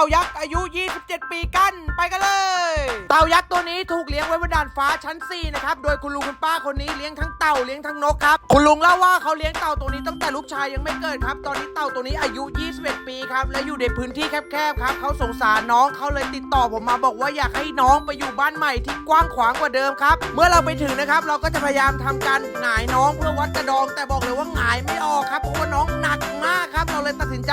ายักษ์อายุ 27 ปีกัน ไปกันเลย เต่ายักษ์ตัวนี้ถูกเลี้ยงไว้บนดานฟ้าชั้น 4 นะครับ โดยคุณลุงคุณป้าคนนี้เลี้ยงทั้งเต่าเลี้ยงทั้งนกครับ คุณลุงเล่าว่าเขาเลี้ยงเต่าตัวนี้ตั้งแต่ลูกชายยังไม่เกิดครับ ตอนนี้เต่าตัวนี้อายุ 21 ปีครับ และอยู่ในพื้นที่แคบๆครับ เขาสงสารน้องเขาเลยติดต่อผมมาบอกว่าอยากให้น้องไปอยู่บ้านใหม่ที่กว้างขวางกว่าเดิมครับ เมื่อเราไปถึงนะครับ เราก็จะพยายามทำการหงายน้องเพื่อวัดกระดอง แต่บอกเลยว่าหงายไม่ออกครับ เพราะว่าน้องหนักมากครับ เราเลยตัดสินใจ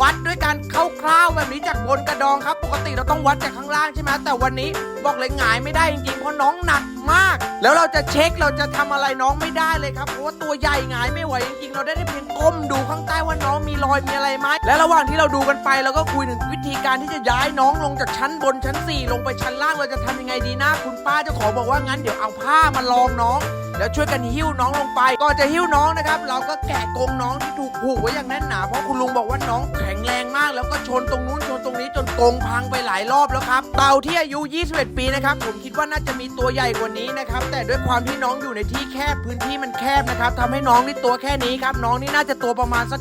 วัดด้วยการคร่าวๆแบบนี้จากบนกระดองครับ ปกติเราต้องวัดจากข้างล่างใช่ไหมแต่วันนี้บอกเลยหงายไม่ได้จริงๆเพราะน้องหนัก มาก แล้วเราจะเช็คเราจะทำอะไรน้องไม่ได้เลยครับ เพราะว่าตัวใหญ่หงายไม่ไหวจริงๆ เราได้แต่เพียงก้มดูข้างใต้ว่าน้องมีรอยมีอะไรไหม และระหว่างที่เราดูกันไปเราก็คุยถึงวิธีการที่จะย้ายน้องลงจากชั้นบนชั้น 4 ลงไปชั้นล่างเราจะทำยังไงดีนะคุณป้าเจ้าของบอกว่างั้นเดี๋ยวเอาผ้ามาลองน้องแล้วช่วยกันหิ้วน้องลงไปก่อนจะหิ้วน้องนะครับ เราก็แกะกรงน้องที่ถูกผูกไว้อย่างแน่นหนาเพราะคุณลุงบอกว่าน้องแข็งแรงมาก แล้วก็ชนตรงนู้นชนตรงนี้จนกรงพังไปหลายรอบแล้วครับเต่าที่อายุ 21 ปีนะครับผมคิดว่าน่าจะมีตัวใหญ่กว่านี้นะครับ แต่ด้วยความที่น้องอยู่ในที่แคบพื้นที่มันแคบนะครับทำให้น้องนี่ตัวแค่นี้ครับ น้องนี่น่าจะตัวประมาณสัก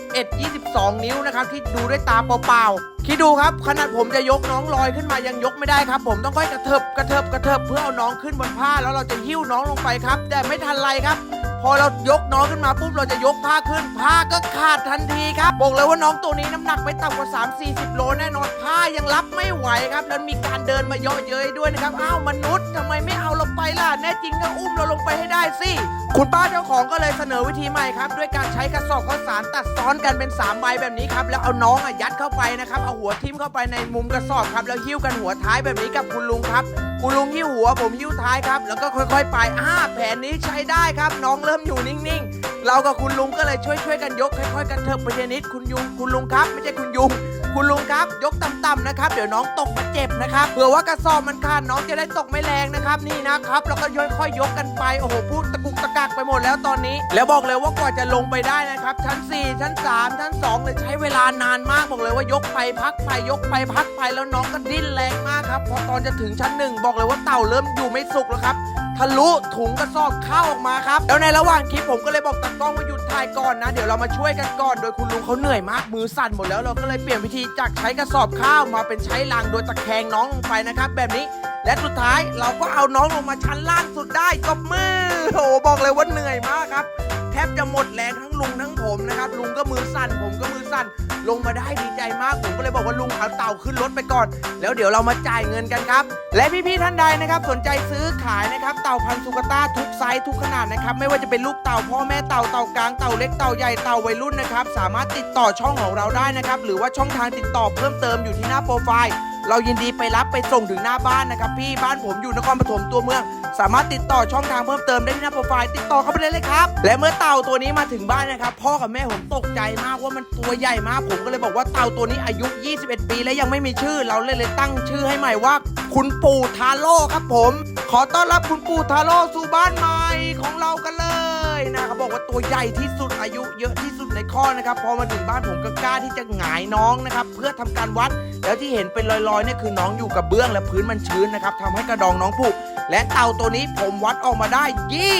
21 22 นิ้วนะครับ ที่ดูด้วยตาเปล่าๆคิดดูครับขนาดผมจะยกน้องลอยขึ้นมายังยกไม่ได้ครับ ผมต้องค่อยกระเถิบกระเถิบกระเถิบเพื่อเอาน้องขึ้นบนผ้าแล้วเราจะหิ้วน้องลงไปครับ แต่ไม่ทันไรครับ พอเรายกน้องขึ้นมาปุ๊บเราจะยกผ้าขึ้น ผ้าก็ขาดทันทีครับ บอกเลยว่าน้องตัวนี้น้ำหนักไม่ต่ำกว่า 3 40 โลแน่นอน ผ้ายังรับไม่ไหวครับแล้วมีการเดินมาเยาะเย้ยด้วยนะครับอ้าวมนุษย์ทำไมไม่เอาเราไปล่ะ แน่จริงก็อุ้มเราลงไปให้ได้สิ คุณป้าเจ้าของก็เลยเสนอวิธีใหม่ครับ ด้วยการใช้กระสอบข้าวสารตัดซ้อนกันเป็น3ใบแบบนี้ครับ แล้วเอาน้องอะยัดเข้าไปนะครับ เอาหัวทิ่มเข้าไปในมุมกระสอบครับ แล้วหิ้วกันหัวท้ายแบบนี้กับคุณลุงครับ คุณลุงหิ้วหัวผมหิ้วท้ายครับ แล้วก็ค่อย ๆ ไปอ่าแผนนี้ใช้ได้ครับน้องเริ่มอยู่นิ่งๆ เรากับคุณลุงก็เลยช่วยๆกันยกค่อยๆกันเถิบไปทีละนิดคุณยุงคุณลุงครับ ไม่ใช่คุณยุง คุณลุงครับ ยกต่ำๆนะครับ เดี๋ยวน้องตกมาเจ็บนะครับเผื่อว่ากระสอบมันขาดน้องจะได้ตกไม่แรงนะครับ นี่นะครับ แล้วก็ค่อยๆยกกันไปโอ้โหพูดตะกุกตะกักไปหมดแล้วตอนนี้ แล้วบอกเลยว่ากว่าจะลงไปได้นะครับ ชั้น 4 ชั้น 3 ชั้น2เลยใช้เวลานานมากบอกเลยว่ายกไปพักไปยกไปพักไปแล้วน้องก็ดิ้นแรงมากครับพอตอนจะถึงชั้นหนึ่งบอกเลยว่าเต่าเริ่มอยู่ไม่สุขแล้วครับทะลุถุงกระสอบข้าวออกมาครับแล้วในระหว่างคลิปผมก็เลยบอกตา กล้องมาหยุดถ่ายก่อนนะ เดี๋ยวเรามาช่วยกันก่อน โดยคุณลุงเขาเหนื่อยมากมือสั่นหมดแล้วเราก็เลยเปลี่ยนวิธีจากใช้กระสอบข้าวมาเป็นใช้ลังโดยตะแคงน้องลงไปนะครับ แบบนี้ และสุดท้ายเราก็เอาน้องลงมาชั้นล่างสุดได้ตบมือโอ้บอกเลยว่าเหนื่อยมากครับ แทบจะหมดแรงทั้งลุงทั้งผมนะครับลุงก็มือสั่นผมก็มือสั่น ลงมาได้ดีใจมากผมก็เลยบอกว่าลุงเอาเต่าขึ้นรถไปก่อน แล้วเดี๋ยวเรามาจ่ายเงินกันครับ และพี่ๆท่านใดนะครับ สนใจซื้อขายนะครับเต่าพันธุ์สุกต้าทุกไซส์ทุกขนาดนะครับไม่ว่าจะเป็นลูกเต่าพ่อแม่เต่าเต่ากลางเต่าเล็กเต่าใหญ่เต่าวัยรุ่นนะครับสามารถติดต่อช่องของเราได้นะครับหรือว่าช่องทางติดต่อเพิ่มเติมอยู่ที่หน้าโปรไฟล์ เรายินดีไปรับไปส่งถึงหน้าบ้านนะครับพี่บ้านผมอยู่นครปฐมตัวเมือง สามารถติดต่อช่องทางเพิ่มเติมได้ที่หน้าโปรไฟล์ติดต่อเข้าไปได้เลยครับ และเมื่อเต่าตัวนี้มาถึงบ้านนะครับ พ่อกับแม่ผมตกใจมากว่ามันตัวใหญ่มากผมก็เลยบอกว่าเต่าตัวนี้อายุ 21 ปีและยังไม่มีชื่อ เราเลยเลยตั้งชื่อให้ใหม่ว่า คุณปู่ทาโร่ครับผม ขอต้อนรับคุณปู่ทาโร่สู่บ้านใหม่ของเรากันเลย นะเขาบอกว่าตัวใหญ่ที่สุดอายุเยอะที่สุดในข้อนะครับ พอมาถึงบ้านผมก็กล้าที่จะหงายน้องนะครับ เพื่อทำการวัด แล้วที่เห็นเป็นลอยๆเนี่ยคือน้องอยู่กับเบื้องและพื้นมันชื้นนะครับทำให้กระดองน้องผุและเต่าตัวนี้ผมวัดออกมาได้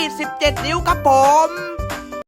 27 นิ้วครับผม